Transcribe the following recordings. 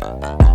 Uh-huh.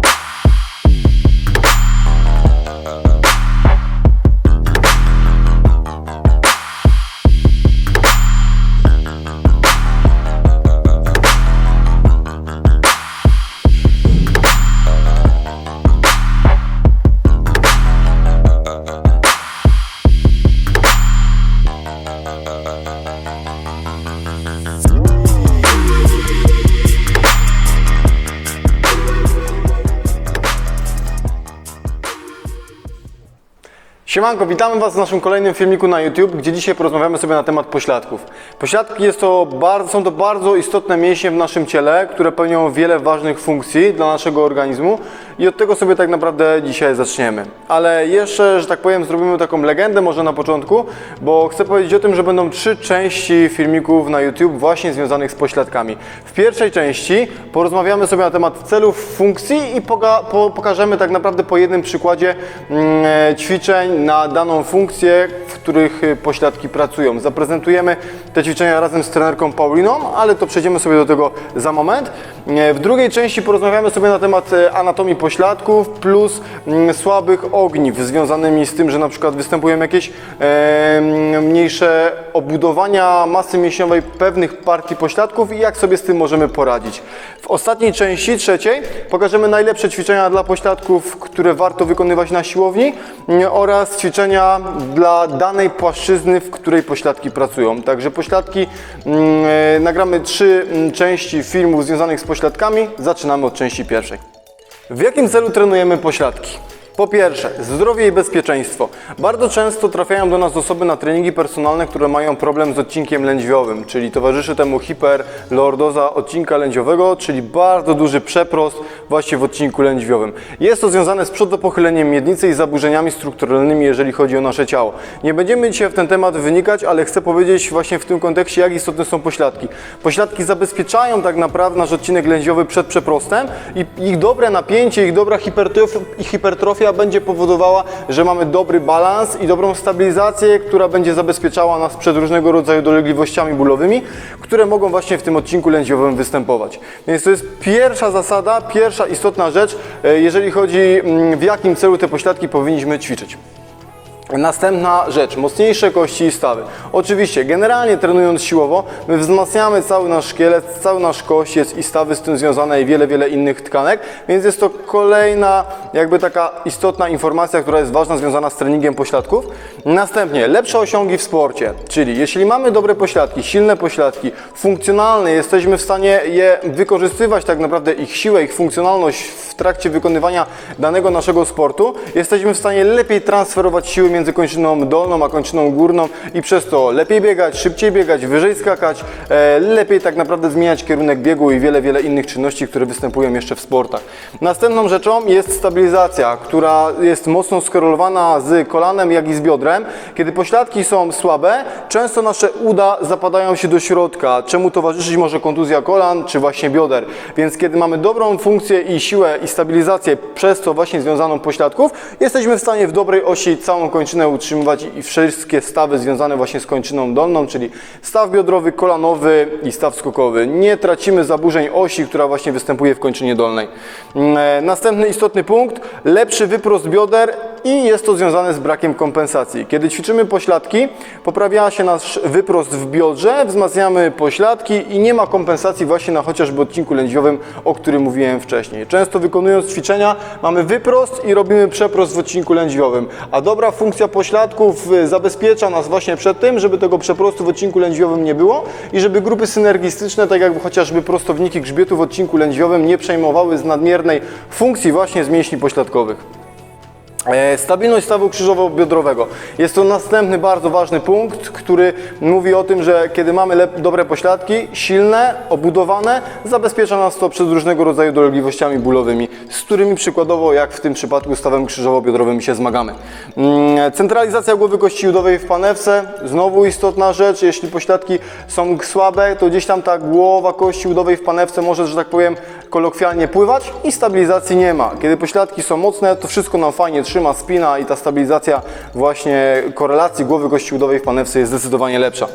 Siemanko, witamy Was w naszym kolejnym filmiku na YouTube, gdzie dzisiaj porozmawiamy sobie na temat pośladków. Pośladki jest to bardzo, są to bardzo istotne mięśnie w naszym ciele, które pełnią wiele ważnych funkcji dla naszego organizmu i od tego sobie tak naprawdę dzisiaj zaczniemy. Ale jeszcze, że tak powiem, zrobimy taką legendę może na początku, bo chcę powiedzieć o tym, że będą trzy części filmików na YouTube właśnie związanych z pośladkami. W pierwszej części porozmawiamy sobie na temat celów, funkcji i poga- po- pokażemy tak naprawdę po jednym przykładzie mm, e, ćwiczeń na daną funkcję, w których y, pośladki pracują. Zaprezentujemy te ćwiczenia razem z trenerką Pauliną, ale to przejdziemy sobie do tego za moment. E, W drugiej części porozmawiamy sobie na temat e, anatomii pośladków plus mm, słabych ogniw związanymi z tym, że na przykład występują jakieś e, mniejsze obudowania masy mięśniowej pewnych partii pośladków i jak sobie z tym możemy poradzić. W ostatniej części, trzeciej, pokażemy najlepsze ćwiczenia dla pośladków, które warto wykonywać na siłowni oraz ćwiczenia dla danej płaszczyzny, w której pośladki pracują. Także pośladki, nagramy trzy części filmów związanych z pośladkami. Zaczynamy od części pierwszej. W jakim celu trenujemy pośladki? Po pierwsze, zdrowie i bezpieczeństwo. Bardzo często trafiają do nas osoby na treningi personalne, które mają problem z odcinkiem lędźwiowym, czyli towarzyszy temu hiperlordoza odcinka lędźwiowego, czyli bardzo duży przeprost właśnie w odcinku lędźwiowym. Jest to związane z przodopochyleniem miednicy i zaburzeniami strukturalnymi, jeżeli chodzi o nasze ciało. Nie będziemy dzisiaj w ten temat wynikać, ale chcę powiedzieć właśnie w tym kontekście, jak istotne są pośladki. Pośladki zabezpieczają tak naprawdę nasz odcinek lędźwiowy przed przeprostem i ich dobre napięcie, ich dobra hipertrofia, ich hipertrofia będzie powodowała, że mamy dobry balans i dobrą stabilizację, która będzie zabezpieczała nas przed różnego rodzaju dolegliwościami bólowymi, które mogą właśnie w tym odcinku lędźwiowym występować. Więc to jest pierwsza zasada, pierwsza istotna rzecz, e, jeżeli chodzi mm, w jakim celu te pośladki powinniśmy ćwiczyć. Następna rzecz, mocniejsze kości i stawy. Oczywiście, generalnie trenując siłowo, my wzmacniamy cały nasz szkielet, cały nasz kościec i stawy z tym związane i wiele, wiele innych tkanek, więc jest to kolejna jakby taka istotna informacja, która jest ważna, związana z treningiem pośladków. Następnie, lepsze osiągi w sporcie, czyli jeśli mamy dobre pośladki, silne pośladki, funkcjonalne, jesteśmy w stanie je wykorzystywać tak naprawdę ich siłę, ich funkcjonalność w trakcie wykonywania danego naszego sportu, jesteśmy w stanie lepiej transferować siły między kończyną dolną a kończyną górną i przez to lepiej biegać, szybciej biegać, wyżej skakać, e, lepiej tak naprawdę zmieniać kierunek biegu i wiele, wiele innych czynności, które występują jeszcze w sportach. Następną rzeczą jest stabilizacja, która jest mocno skorelowana z kolanem, jak i z biodrem. Kiedy pośladki są słabe, często nasze uda zapadają się do środka, czemu towarzyszyć może kontuzja kolan czy właśnie bioder. Więc kiedy mamy dobrą funkcję i siłę i stabilizację przez to właśnie związaną pośladków, jesteśmy w stanie w dobrej osi całą kończynę utrzymywać i wszystkie stawy związane właśnie z kończyną dolną, czyli staw biodrowy, kolanowy i staw skokowy. Nie tracimy zaburzeń osi, która właśnie występuje w kończynie dolnej. Mm, e, Następny istotny punkt, lepszy wyprost bioder i jest to związane z brakiem kompensacji. Kiedy ćwiczymy pośladki, poprawia się nasz wyprost w biodrze, wzmacniamy pośladki i nie ma kompensacji właśnie na chociażby odcinku lędźwiowym, o którym mówiłem wcześniej. Często wykonując ćwiczenia mamy wyprost i robimy przeprost w odcinku lędźwiowym, a dobra funkcja pośladków y, zabezpiecza nas właśnie przed tym, żeby tego przeprostu w odcinku lędźwiowym nie było i żeby grupy synergistyczne, tak jak chociażby prostowniki grzbietu w odcinku lędźwiowym nie przejmowały z nadmiernej funkcji właśnie z mięśni pośladkowych. E, Stabilność stawu krzyżowo-biodrowego. Jest to następny bardzo ważny punkt, który mówi o tym, że kiedy mamy dobre pośladki, silne, obudowane, zabezpiecza nas to przed różnego rodzaju dolegliwościami bólowymi, z którymi przykładowo, jak w tym przypadku stawem krzyżowo-biodrowym się zmagamy. Mm, Centralizacja głowy kości udowej w panewce, znowu istotna rzecz, jeśli pośladki są słabe, to gdzieś tam ta głowa kości udowej w panewce może, że tak powiem, kolokwialnie pływać i stabilizacji nie ma. Kiedy pośladki są mocne, to wszystko nam fajnie trzyma, spina i ta stabilizacja właśnie korelacji głowy kości udowej w panewce jest zdecydowanie lepsza.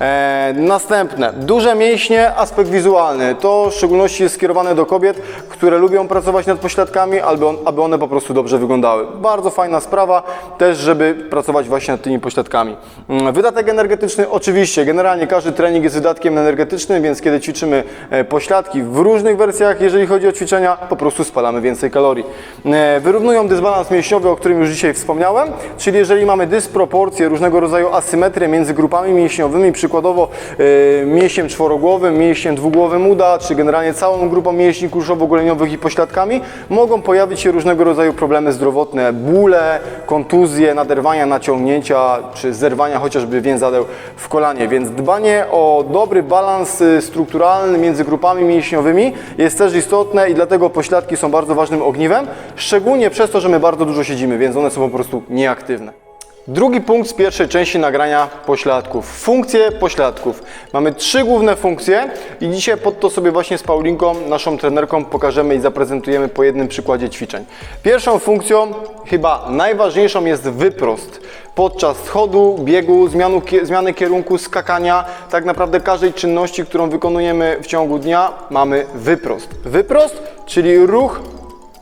E, następne, duże mięśnie, aspekt wizualny. To w szczególności jest skierowane do kobiet, które lubią pracować nad pośladkami, albo aby one po prostu dobrze wyglądały. Bardzo fajna sprawa też, żeby pracować właśnie nad tymi pośladkami. Mm, Wydatek energetyczny, oczywiście, generalnie każdy trening jest wydatkiem energetycznym, więc kiedy ćwiczymy e, pośladki w różnych wersjach, jeżeli chodzi o ćwiczenia, po prostu spalamy więcej kalorii. E, Wyrównują dysbalans mięśniowy, o którym już dzisiaj wspomniałem, czyli jeżeli mamy dysproporcje, różnego rodzaju asymetrię między grupami mięśniowymi, przykładowo e, mięśniem czworogłowym, mięśniem dwugłowym uda, czy generalnie całą grupą mięśni kurszowo-goleniowych i pośladkami, mogą pojawić się różnego rodzaju problemy zdrowotne, bóle, kontuzje, naderwania, naciągnięcia, czy zerwania chociażby więzadeł w kolanie. Więc dbanie o dobry balans y, strukturalny między grupami mięśniowymi jest też istotne i dlatego pośladki są bardzo ważnym ogniwem, szczególnie przez to, że my bardzo dużo siedzimy, więc one są po prostu nieaktywne. Drugi punkt z pierwszej części nagrania pośladków. Funkcje pośladków. Mamy trzy główne funkcje i dzisiaj pod to sobie właśnie z Paulinką, naszą trenerką, pokażemy i zaprezentujemy po jednym przykładzie ćwiczeń. Pierwszą funkcją, chyba najważniejszą jest wyprost. Podczas schodu, biegu, zmianu, zmiany kierunku, skakania, tak naprawdę każdej czynności, którą wykonujemy w ciągu dnia, mamy wyprost. Wyprost, czyli ruch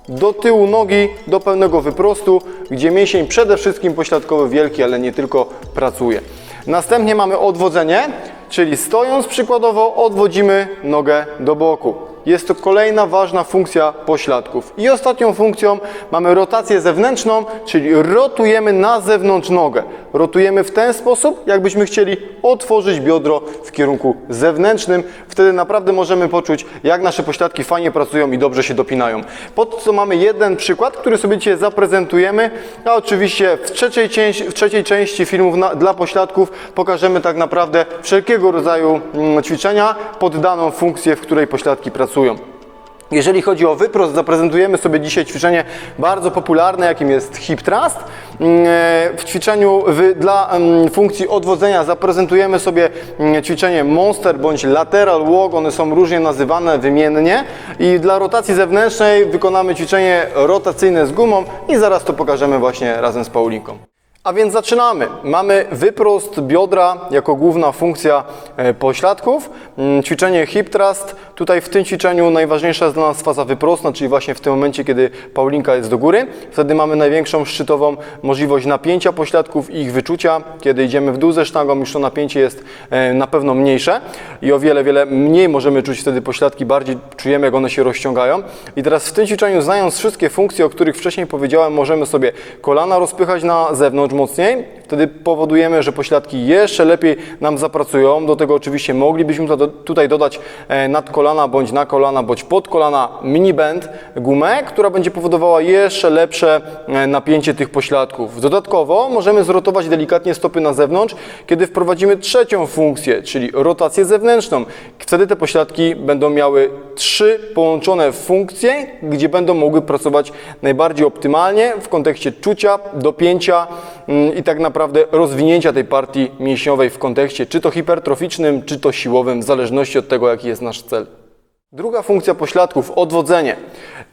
do tyłu nogi, do pełnego wyprostu, gdzie mięsień przede wszystkim pośladkowy wielki, ale nie tylko pracuje. Następnie mamy odwodzenie, czyli stojąc przykładowo odwodzimy nogę do boku. Jest to kolejna ważna funkcja pośladków. I ostatnią funkcją mamy rotację zewnętrzną, czyli rotujemy na zewnątrz nogę. Rotujemy w ten sposób, jakbyśmy chcieli otworzyć biodro w kierunku zewnętrznym. Wtedy naprawdę możemy poczuć, jak nasze pośladki fajnie pracują i dobrze się dopinają. Po co mamy jeden przykład, który sobie dzisiaj zaprezentujemy, a oczywiście w trzeciej, części, w trzeciej części filmów na, dla pośladków pokażemy tak naprawdę wszelkiego rodzaju mm, ćwiczenia pod daną funkcję, w której pośladki pracują. Jeżeli chodzi o wyprost, zaprezentujemy sobie dzisiaj ćwiczenie bardzo popularne, jakim jest hip thrust. Mm, W ćwiczeniu dla mm, funkcji odwodzenia zaprezentujemy sobie mm, ćwiczenie monster bądź lateral walk. One są różnie nazywane wymiennie. I dla rotacji zewnętrznej wykonamy ćwiczenie rotacyjne z gumą i zaraz to pokażemy właśnie razem z Paulinką. A więc zaczynamy. Mamy wyprost biodra jako główna funkcja e, pośladków. Mm, Ćwiczenie hip thrust. Tutaj w tym ćwiczeniu najważniejsza jest dla nas faza wyprostna, czyli właśnie w tym momencie, kiedy Paulinka jest do góry. Wtedy mamy największą szczytową możliwość napięcia pośladków i ich wyczucia. Kiedy idziemy w dół ze sztangą, już to napięcie jest e, na pewno mniejsze i o wiele, wiele mniej możemy czuć wtedy pośladki, bardziej czujemy, jak one się rozciągają. I teraz w tym ćwiczeniu, znając wszystkie funkcje, o których wcześniej powiedziałem, możemy sobie kolana rozpychać na zewnątrz Edmond Saint, Wtedy powodujemy, że pośladki jeszcze lepiej nam zapracują. Do tego oczywiście moglibyśmy tutaj dodać e, nad kolana, bądź na kolana, bądź pod kolana mini band, gumę, która będzie powodowała jeszcze lepsze e, napięcie tych pośladków. Dodatkowo możemy zrotować delikatnie stopy na zewnątrz, kiedy wprowadzimy trzecią funkcję, czyli rotację zewnętrzną. Wtedy te pośladki będą miały trzy połączone funkcje, gdzie będą mogły pracować najbardziej optymalnie w kontekście czucia, dopięcia mm, i tak naprawdę rozwinięcia tej partii mięśniowej w kontekście czy to hipertroficznym, czy to siłowym, w zależności od tego, jaki jest nasz cel. Druga funkcja pośladków, odwodzenie.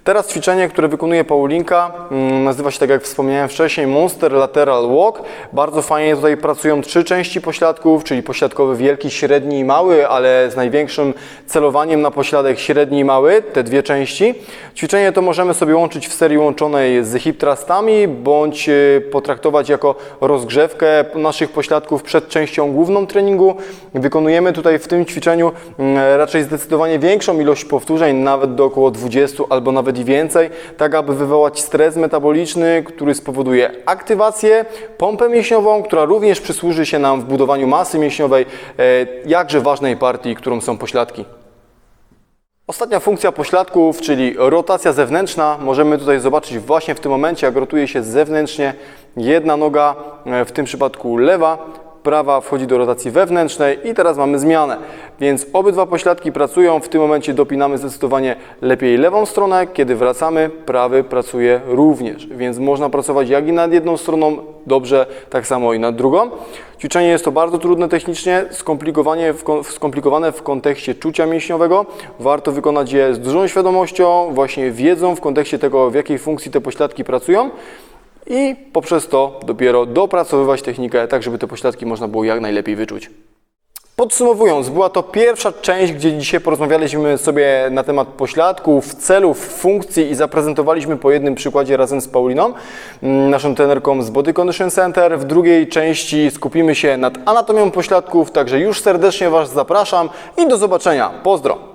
Teraz ćwiczenie, które wykonuje Paulinka, mm, nazywa się tak jak wspomniałem wcześniej, Monster Lateral Walk. Bardzo fajnie tutaj pracują trzy części pośladków, czyli pośladkowy wielki, średni i mały, ale z największym celowaniem na pośladek średni i mały, te dwie części. Ćwiczenie to możemy sobie łączyć w serii łączonej z hip thrustami, bądź y, potraktować jako rozgrzewkę naszych pośladków przed częścią główną treningu. Wykonujemy tutaj w tym ćwiczeniu mm, raczej zdecydowanie większą ilość powtórzeń, nawet do około 20 albo nawet i więcej, tak aby wywołać stres metaboliczny, który spowoduje aktywację, pompę mięśniową, która również przysłuży się nam w budowaniu masy mięśniowej, e, jakże ważnej partii, którą są pośladki. Ostatnia funkcja pośladków, czyli rotacja zewnętrzna, możemy tutaj zobaczyć właśnie w tym momencie, jak rotuje się zewnętrznie jedna noga, e, w tym przypadku lewa, prawa wchodzi do rotacji wewnętrznej i teraz mamy zmianę. Więc obydwa pośladki pracują, w tym momencie dopinamy zdecydowanie lepiej lewą stronę, kiedy wracamy, prawy pracuje również. Więc można pracować jak i nad jedną stroną dobrze, tak samo i nad drugą. Ćwiczenie jest to bardzo trudne technicznie, skomplikowanie skomplikowane w kontekście czucia mięśniowego. Warto wykonać je z dużą świadomością, właśnie wiedzą w kontekście tego, w jakiej funkcji te pośladki pracują i poprzez to dopiero dopracowywać technikę, tak żeby te pośladki można było jak najlepiej wyczuć. Podsumowując, była to pierwsza część, gdzie dzisiaj porozmawialiśmy sobie na temat pośladków, celów, funkcji i zaprezentowaliśmy po jednym przykładzie razem z Pauliną, mm, naszą trenerką z Body Condition Center. W drugiej części skupimy się nad anatomią pośladków, także już serdecznie Was zapraszam i do zobaczenia. Pozdro!